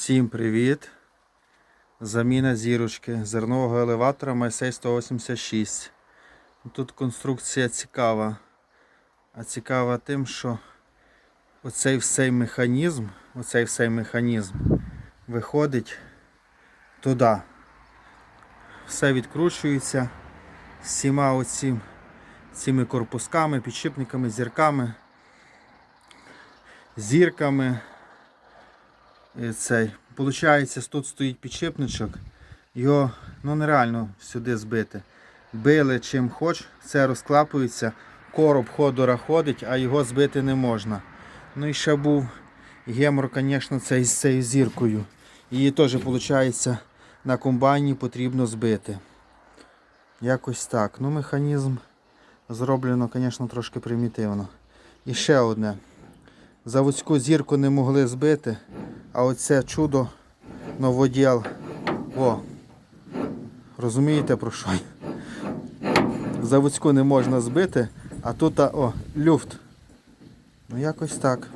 Всім привіт! Заміна зірочки зернового елеватора Майсей 186. Тут конструкція цікава. А цікава тим, що оцей всей механізм, оцей всей механізм виходить туди. Все відкручується всіма оцім, цими корпусками, підшипниками, зірками, зірками. І цей. Получається, тут стоїть підшипничок. Його ну, нереально сюди збити. Били чим хоч, це розклапується, короб ходора ходить, а його збити не можна. Ну і ще був гемор, звісно, цей з цією зіркою. Її теж, виходить, на комбайні потрібно збити. Якось так. Ну, механізм зроблено, звісно, трошки примітивно. І ще одне. Заводську зірку не могли збити, а оце чудо новоділ. О! Розумієте про що? Заводську не можна збити, а тут о, люфт. Ну якось так.